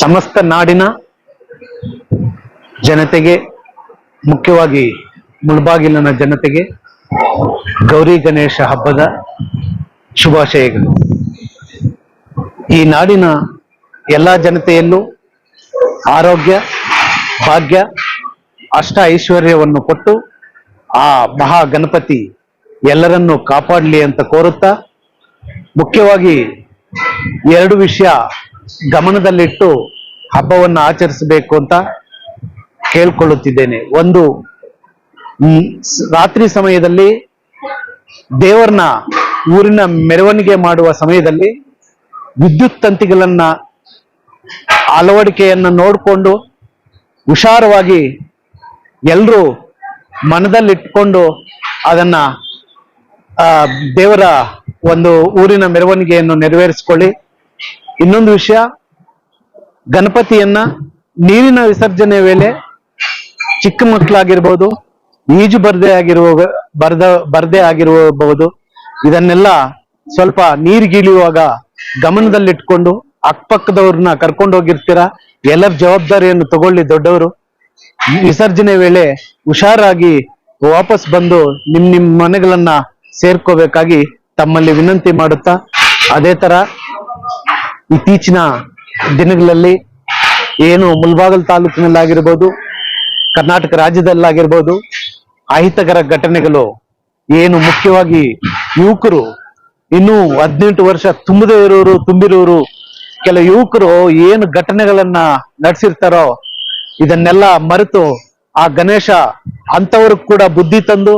ಸಮಸ್ತ ನಾಡಿನ ಜನತೆಗೆ, ಮುಖ್ಯವಾಗಿ ಮುಳ್ಬಾಗಿಲಿನ ಜನತೆಗೆ ಗೌರಿ ಗಣೇಶ ಹಬ್ಬದ ಶುಭಾಶಯಗಳು. ಈ ನಾಡಿನ ಎಲ್ಲ ಜನತೆಯಲ್ಲೂ ಆರೋಗ್ಯ, ಭಾಗ್ಯ, ಅಷ್ಟ ಐಶ್ವರ್ಯವನ್ನು ಕೊಟ್ಟು ಆ ಮಹಾ ಗಣಪತಿ ಎಲ್ಲರನ್ನು ಕಾಪಾಡಲಿ ಅಂತ ಕೋರುತ್ತಾ, ಮುಖ್ಯವಾಗಿ ಎರಡು ವಿಷಯ ಗಮನದಲ್ಲಿಟ್ಟು ಹಬ್ಬವನ್ನು ಆಚರಿಸಬೇಕು ಅಂತ ಕೇಳ್ಕೊಳ್ಳುತ್ತಿದ್ದೇನೆ. ಒಂದು ರಾತ್ರಿ ಸಮಯದಲ್ಲಿ ದೇವರನ್ನ ಊರಿನ ಮೆರವಣಿಗೆ ಮಾಡುವ ಸಮಯದಲ್ಲಿ ವಿದ್ಯುತ್ ತಂತಿಗಳನ್ನ ಅಳವಡಿಕೆಯನ್ನು ನೋಡಿಕೊಂಡು ಹುಷಾರವಾಗಿ ಎಲ್ಲರೂ ಮನದಲ್ಲಿಟ್ಕೊಂಡು ಅದನ್ನ ದೇವರ ಒಂದು ಊರಿನ ಮೆರವಣಿಗೆಯನ್ನು ನೆರವೇರಿಸಿಕೊಳ್ಳಿ. ಇನ್ನೊಂದು ವಿಷಯ, ಗಣಪತಿಯನ್ನ ನೀರಿನ ವಿಸರ್ಜನೆ ವೇಳೆ ಚಿಕ್ಕ ಮಕ್ಕಳಾಗಿರ್ಬೋದು, ಈಜು ಬರದೆ ಆಗಿರುವ, ಬರ್ದ, ಬರ್ದೇ ಆಗಿರಬಹುದು. ಇದನ್ನೆಲ್ಲ ಸ್ವಲ್ಪ ನೀರಿಗಿಳಿಯುವಾಗ ಗಮನದಲ್ಲಿಟ್ಕೊಂಡು ಅಕ್ಕಪಕ್ಕದವ್ರನ್ನ ಕರ್ಕೊಂಡು ಹೋಗಿರ್ತೀರಾ? ಎಲ್ಲರ ಜವಾಬ್ದಾರಿಯನ್ನು ತಗೊಳ್ಳಿ ದೊಡ್ಡವರು. ವಿಸರ್ಜನೆ ವೇಳೆ ಹುಷಾರಾಗಿ ವಾಪಸ್ ಬಂದು ನಿಮ್ ನಿಮ್ ಮನೆಗಳನ್ನ ಸೇರ್ಕೋಬೇಕಾಗಿ ತಮ್ಮಲ್ಲಿ ವಿನಂತಿ ಮಾಡುತ್ತಾ, ಅದೇ ತರ ಇತ್ತೀಚಿನ ದಿನಗಳಲ್ಲಿ ಏನು ಮುಲ್ಬಾಗಲ್ ತಾಲೂಕಿನಲ್ಲಾಗಿರ್ಬೋದು, ಕರ್ನಾಟಕ ರಾಜ್ಯದಲ್ಲಾಗಿರ್ಬೋದು, ಅಹಿತಕರ ಘಟನೆಗಳು ಏನು ಮುಖ್ಯವಾಗಿ ಯುವಕರು ಇನ್ನೂ ಹದಿನೆಂಟು ವರ್ಷ ತುಂಬದೇ ಇರೋರು, ತುಂಬಿರೋರು, ಕೆಲ ಯುವಕರು ಏನು ಘಟನೆಗಳನ್ನ ನಡೆಸಿರ್ತಾರೋ ಇದನ್ನೆಲ್ಲ ಮರೆತು ಆ ಗಣೇಶ ಅಂತವ್ರಿಗೆ ಕೂಡ ಬುದ್ಧಿ ತಂದು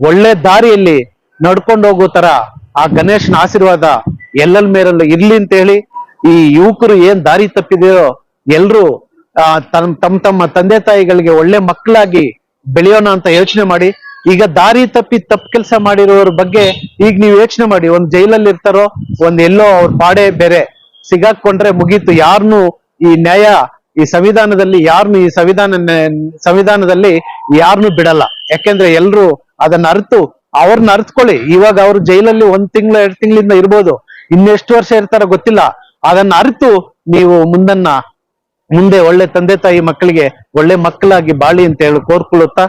ಒಳ್ಳೆ ದಾರಿಯಲ್ಲಿ ನಡ್ಕೊಂಡು ಹೋಗೋ ತರ ಆ ಗಣೇಶನ ಆಶೀರ್ವಾದ ಎಲ್ಲರ ಮೇರಲ್ಲೂ ಇರ್ಲಿ ಅಂತ ಹೇಳಿ ಈ ಯುವಕರು ಏನ್ ದಾರಿ ತಪ್ಪಿದೆಯೋ ಎಲ್ರು ತಮ್ ತಮ್ಮ ತಮ್ಮ ತಂದೆ ತಾಯಿಗಳಿಗೆ ಒಳ್ಳೆ ಮಕ್ಕಳಾಗಿ ಬೆಳೆಯೋಣ ಅಂತ ಯೋಚನೆ ಮಾಡಿ, ಈಗ ದಾರಿ ತಪ್ಪಿ ತಪ್ಪು ಕೆಲಸ ಮಾಡಿರೋರ ಬಗ್ಗೆ ಈಗ ನೀವು ಯೋಚನೆ ಮಾಡಿ, ಒಂದ್ ಜೈಲಲ್ಲಿ ಇರ್ತಾರೋ, ಒಂದ್ ಎಲ್ಲೋ ಅವ್ರ ಪಾಡೆ ಬೇರೆ ಸಿಗಾಕೊಂಡ್ರೆ ಮುಗೀತು ಯಾರನ್ನು ಈ ನ್ಯಾಯ, ಈ ಸಂವಿಧಾನದಲ್ಲಿ ಯಾರನ್ನು ಈ ಸಂವಿಧಾನ ಸಂವಿಧಾನದಲ್ಲಿ ಯಾರನ್ನು ಬಿಡಲ್ಲ. ಯಾಕೆಂದ್ರೆ ಎಲ್ರು ಅದನ್ನ ಅರ್ತು ಅವ್ರನ್ನ ಅರ್ತ್ಕೊಳ್ಳಿ. ಇವಾಗ ಅವ್ರು ಜೈಲಲ್ಲಿ ಒಂದ್ ತಿಂಗಳು, ಎರಡ್ ತಿಂಗಳಿಂದ ಇರ್ಬೋದು. ಇನ್ನೆಷ್ಟು ವರ್ಷ ಇರ್ತಾರೋ ಗೊತ್ತಿಲ್ಲ. ಅದನ್ನ ಅರಿತು ನೀವು ಮುಂದನ್ನ, ಮುಂದೆ ಒಳ್ಳೆ ತಂದೆ ತಾಯಿ ಮಕ್ಕಳಿಗೆ ಒಳ್ಳೆ ಮಕ್ಕಳಾಗಿ ಬಾಳಿ ಅಂತ ಹೇಳಿ ಕೋರ್ಕೊಳ್ಳುತ್ತಾ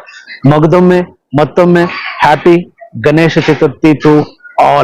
ಮಗದೊಮ್ಮೆ ಮತ್ತೊಮ್ಮೆ happy Ganesha Chaturthi to all